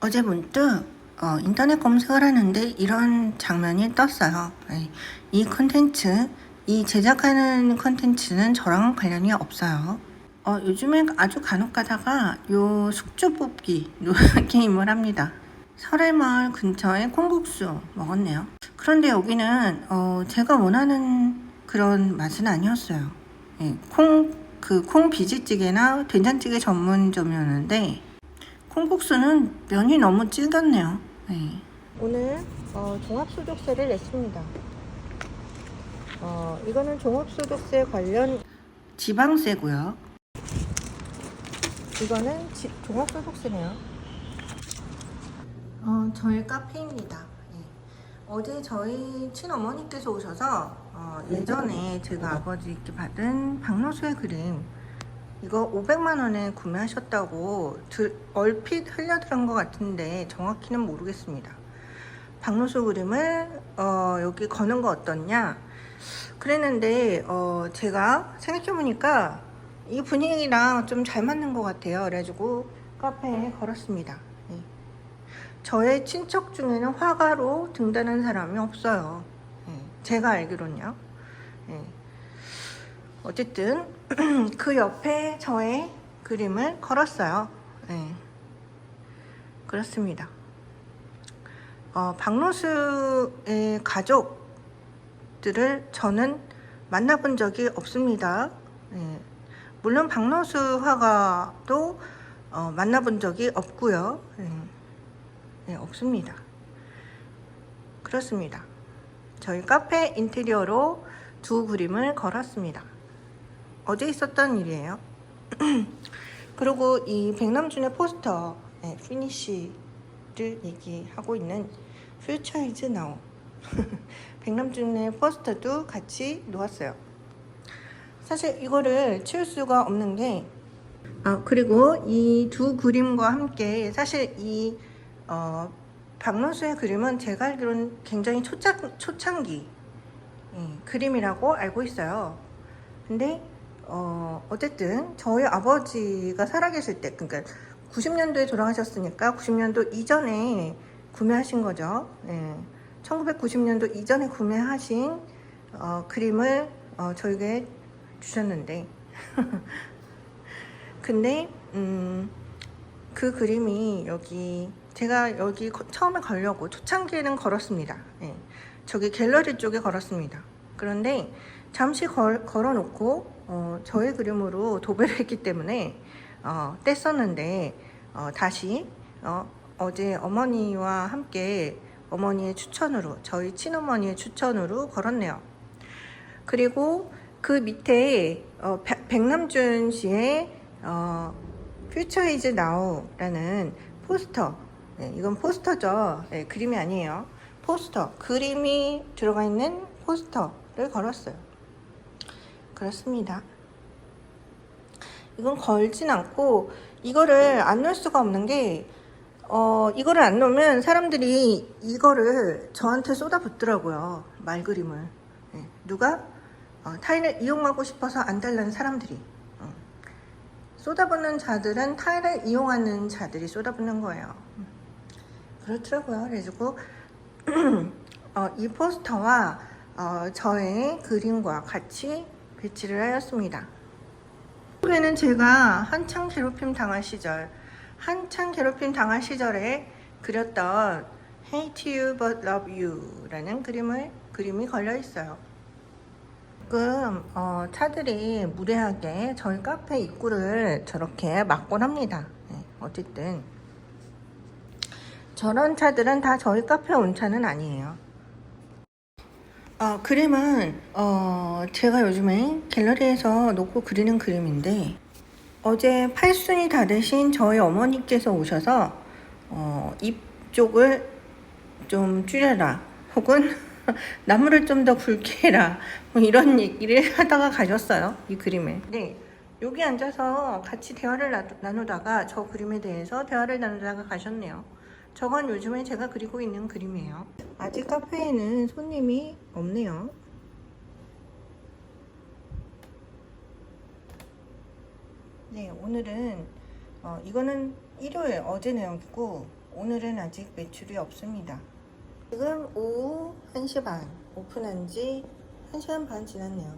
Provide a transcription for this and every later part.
어제 문득 어, 인터넷 검색을 하는데 이런 장면이 떴어요. 네. 이 컨텐츠, 이 제작하는 컨텐츠는 저랑 관련이 없어요. 어, 요즘에 아주 간혹 가다가 요 숙주 뽑기 요 게임을 합니다. 설해마을 근처에 콩국수 먹었네요. 그런데 여기는 어, 제가 원하는 그런 맛은 아니었어요. 예, 콩, 그 콩 비지찌개나 된장찌개 전문점이었는데 콩국수는 면이 너무 질겼네요. 네. 오늘 어, 종합소득세를 냈습니다. 어, 이거는 종합소득세 관련 지방세고요. 이거는 지, 종합소득세네요. 어, 저희 카페입니다. 예. 어제 저희 친어머니께서 오셔서 어, 예전에 제가 아버지께 받은 박노수의 그림 이거 500만 원에 구매하셨다고 들, 얼핏 흘려들은 것 같은데 정확히는 모르겠습니다. 박노수 그림을 어, 여기 거는 거 어떻냐? 그랬는데 어, 제가 생각해보니까 이 분위기랑 좀 잘 맞는 것 같아요. 그래가지고 카페에 걸었습니다. 예. 저의 친척 중에는 화가로 등단한 사람이 없어요. 예. 제가 알기로는요. 예. 어쨌든 그 옆에 저의 그림을 걸었어요. 네. 그렇습니다. 어, 박노수의 가족들을 저는 만나본 적이 없습니다. 네. 물론 박노수 화가도 어, 만나본 적이 없고요. 네. 네, 없습니다. 그렇습니다. 저희 카페 인테리어로 두 그림을 걸었습니다. 어제 있었던 일이에요. 그리고 이 백남준의 포스터 네, 피니쉬를 얘기하고 있는 Future is Now 백남준의 포스터도 같이 놓았어요. 사실 이거를 치울 수가 없는 게 아, 그리고 이 두 그림과 함께 사실 이 어, 박노수의 그림은 제가 알기로는 굉장히 초창, 초창기 예, 그림이라고 알고 있어요. 근데 어, 어쨌든 저희 아버지가 살아계실 때, 그러니까 90년도에 돌아가셨으니까 90년도 이전에 구매하신 거죠. 예. 1990년도 이전에 구매하신 어, 그림을 어, 저에게 주셨는데, 근데 음, 그 그림이 여기 제가 여기 거- 처음에 걸려고 초창기에는 걸었습니다. 예. 저기 갤러리 쪽에 걸었습니다. 그런데 잠시 걸, 걸어놓고 어, 저의 그림으로 도배를 했기 때문에 어, 뗐었는데 어, 다시 어, 어제 어머니와 함께 어머니의 추천으로 저희 친어머니의 추천으로 걸었네요. 그리고 그 밑에 어, 백- 백남준 씨의 어, Future is Now라는 포스터 네, 이건 포스터죠. 네, 그림이 아니에요. 포스터 그림이 들어가 있는 포스터를 걸었어요. 그렇습니다. 이건 걸진 않고 이거를 안 넣을 수가 없는 게 어, 이거를 안 넣으면 사람들이 이거를 저한테 쏟아붓더라고요. 말 그림을. 예, 누가 어, 타인을 이용하고 싶어서 안 달라는 사람들이. 어. 쏟아붓는 자들은 타인을 이용하는 자들이 쏟아붓는 거예요. 음. 그렇더라고요. 그래가지고 어, 이 포스터와 어, 저의 그림과 같이 배치를 하였습니다. 한국에는 제가 한창 괴롭힘 당한 시절, 한창 괴롭힘 당한 시절에 그렸던 Hate You But Love You라는 그림을 그림이 걸려 있어요. 지금 어, 차들이 무례하게 저희 카페 입구를 저렇게 막곤 합니다. 네, 어쨌든 저런 차들은 다 저희 카페 온 차는 아니에요. 어, 그림은 어, 제가 요즘에 갤러리에서 놓고 그리는 그림인데 어제 팔순이 다 되신 저희 어머니께서 오셔서 어, 입 쪽을 좀 줄여라 혹은 나무를 좀 더 굵게 해라 뭐 이런 얘기를 하다가 가셨어요 이 그림에 네 여기 앉아서 같이 대화를 나- 나누다가 저 그림에 대해서 대화를 나누다가 가셨네요. 저건 요즘에 제가 그리고 있는 그림이에요 아직 카페에는 손님이 없네요 네, 오늘은 어, 이거는 일요일 어제 내용이고 오늘은 아직 매출이 없습니다. 지금 오후 1시 반, 오픈한 지 1시간 반 지났네요.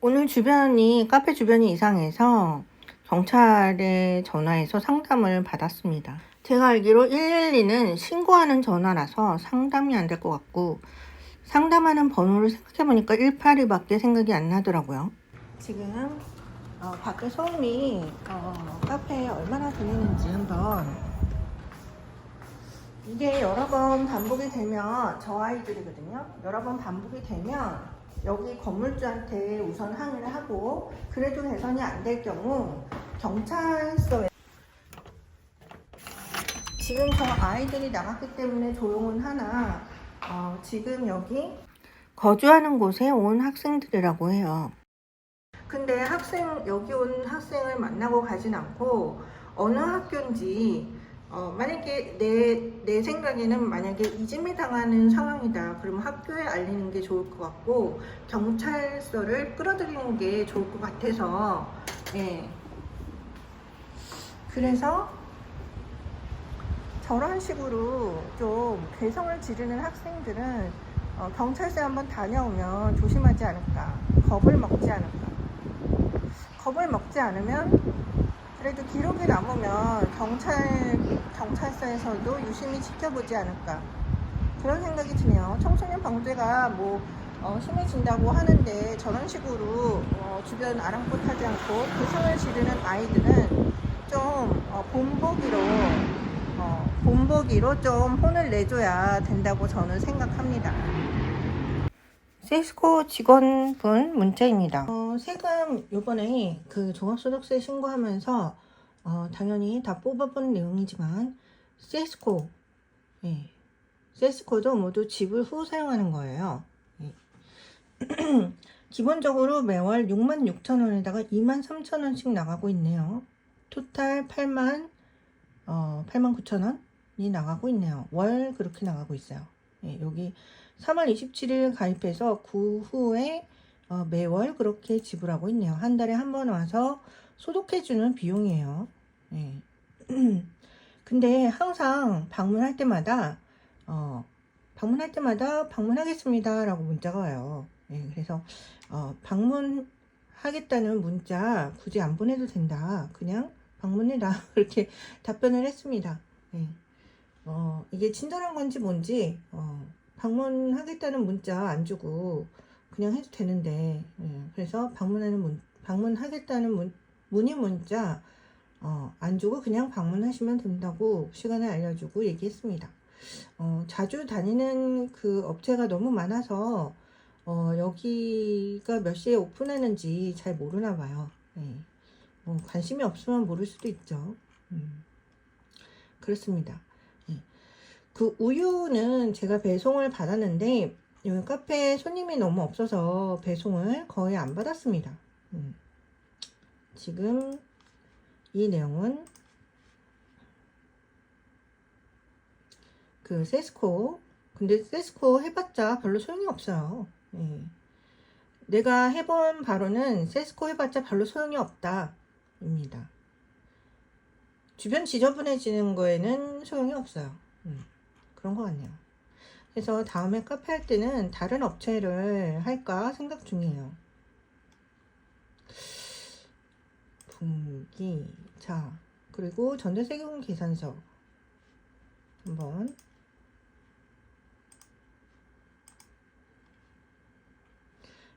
오늘 주변이, 카페 주변이 이상해서 경찰에 전화해서 상담을 받았습니다. 제가 알기로 112는 신고하는 전화라서 상담이 안 될 것 같고, 상담하는 번호를 생각해보니까 182밖에 생각이 안 나더라고요. 지금 어, 밖에 소음이 어, 카페에 얼마나 들리는지 한번 이게 여러 번 반복이 되면 저 아이들이거든요. 여러 번 반복이 되면 여기 건물주한테 우선 항의를 하고 그래도 개선이 안 될 경우 경찰서에 지금 저 아이들이 나갔기 때문에 조용은 하나 어, 지금 여기 거주하는 곳에 온 학생들이라고 해요. 근데 학생 여기 온 학생을 만나고 가진 않고 어느 학교인지 어, 만약에 내, 내 생각에는 만약에 이짐을 당하는 상황이다. 그러면 학교에 알리는 게 좋을 것 같고 경찰서를 끌어들이는 게 좋을 것 같아서 예. 그래서 저런 식으로 좀 괴성을 지르는 학생들은 어, 경찰서에 한번 다녀오면 조심하지 않을까. 겁을 먹지 않을까. 겁을 먹지 않으면 그래도 기록이 남으면 경찰 경찰서에서도 유심히 지켜보지 않을까. 그런 생각이 드네요. 청소년 범죄가 뭐 어, 심해진다고 하는데 저런 식으로 어, 주변 아랑곳하지 않고 괴성을 지르는 아이들은 좀 어, 본보기로 어, 본보기로 좀 혼을 내줘야 된다고 저는 생각합니다. 세스코 직원분 문자입니다. 어, 세금 요번에 그 종합소득세 신고하면서 어, 당연히 다 뽑아본 내용이지만 세스코 예, 세스코도 모두 지불 후 사용하는 거예요. 예. 기본적으로 매월 6만 6천 원에다가 2만 3천 원씩 나가고 있네요. 토탈 8만 어, 8만 9천 원이 나가고 있네요. 월 그렇게 나가고 있어요. 예, 여기 3월 27일 가입해서 그 후에 어, 매월 그렇게 지불하고 있네요. 한 달에 한 번 와서 소독해주는 비용이에요. 예. 근데 항상 방문할 때마다 어, 방문할 때마다 방문하겠습니다 라고 문자가 와요. 예, 그래서 어, 방문하겠다는 문자 굳이 안 보내도 된다. 그냥 방문해라 그렇게 답변을 했습니다. 예. 어, 이게 친절한 건지 뭔지 어, 방문하겠다는 문자 안 주고 그냥 해도 되는데 예, 그래서 방문하는 문 방문하겠다는 문, 문의 문자 어, 안 주고 그냥 방문하시면 된다고 시간을 알려주고 얘기했습니다. 어, 자주 다니는 그 업체가 너무 많아서 어, 여기가 몇 시에 오픈하는지 잘 모르나 봐요. 예. 뭐 관심이 없으면 모를 수도 있죠. 음, 그렇습니다. 예. 그 우유는 제가 배송을 받았는데 여기 카페에 손님이 너무 없어서 배송을 거의 안 받았습니다. 음. 지금 이 내용은 그 세스코 근데 세스코 해봤자 별로 소용이 없어요. 예. 내가 해본 바로는 세스코 해봤자 별로 소용이 없다입니다. 주변 지저분해지는 거에는 소용이 없어요. 음, 그런 것 같네요. 그래서 다음에 카페 할 때는 다른 업체를 할까 생각 중이에요. 분기 자 그리고 전자세금 계산서 한번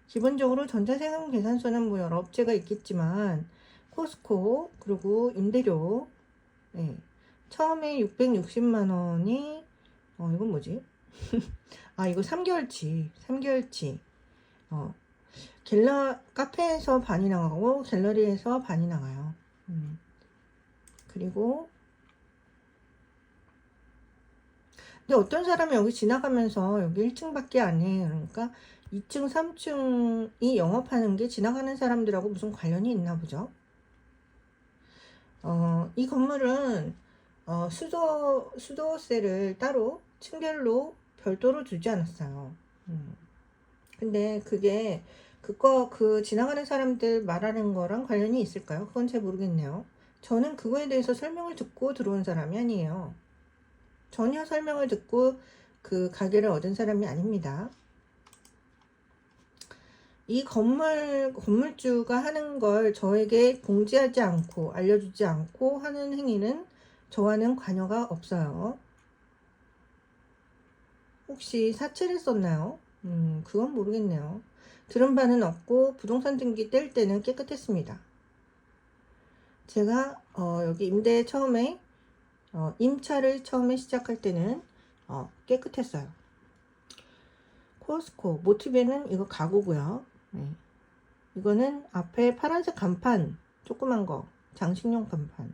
기본적으로 전자세금 계산서는 뭐 여러 업체가 있겠지만 코스코 그리고 임대료 예. 처음에 660만 원이 어 이건 뭐지? 아 이거 3개월치 3개월치 어 갤러 카페에서 반이 나가고 갤러리에서 반이 나가요. 음. 그리고 근데 어떤 사람이 여기 지나가면서 여기 1층밖에 안 해. 그러니까 2층, 3층이 영업하는 게 지나가는 사람들하고 무슨 관련이 있나 보죠. 어, 이 건물은 어, 수도 수도세를 따로 층별로 별도로 주지 않았어요. 음. 근데 그게 그거 그 지나가는 사람들 말하는 거랑 관련이 있을까요? 그건 잘 모르겠네요. 저는 그거에 대해서 설명을 듣고 들어온 사람이 아니에요. 전혀 설명을 듣고 그 가게를 얻은 사람이 아닙니다. 이 건물, 건물주가 하는 걸 저에게 공지하지 않고 알려주지 않고 하는 행위는 저와는 관여가 없어요. 혹시 사채를 썼나요? 음, 그건 모르겠네요. 들은 바는 없고 부동산 등기 뗄 때는 깨끗했습니다. 제가 어, 여기 임대 처음에 어, 임차를 처음에 시작할 때는 어, 깨끗했어요. 코스코 모티베는 이거 가구고요. 네. 이거는 앞에 파란색 간판 조그만 거 장식용 간판.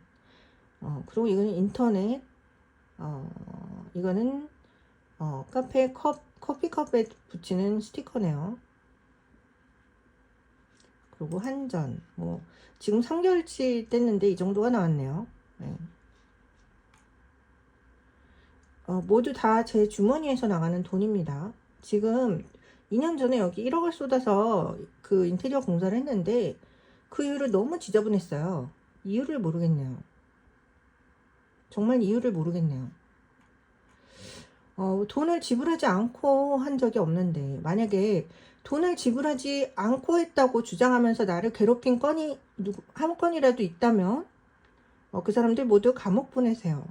어, 그리고 이거는 인터넷. 어, 이거는 어, 카페 컵 커피컵에 붙이는 스티커네요. 그리고 한전 뭐 지금 3개월치 뗐는데 이 정도가 나왔네요. 네. 어, 모두 다 제 주머니에서 나가는 돈입니다. 지금 2년 전에 여기 1억을 쏟아서 그 인테리어 공사를 했는데 그 이유를 너무 지저분했어요. 이유를 모르겠네요. 정말 이유를 모르겠네요. 어, 돈을 지불하지 않고 한 적이 없는데 만약에 돈을 지불하지 않고 했다고 주장하면서 나를 괴롭힌 건이 누구, 한 건이라도 있다면 어, 그 사람들 모두 감옥 보내세요.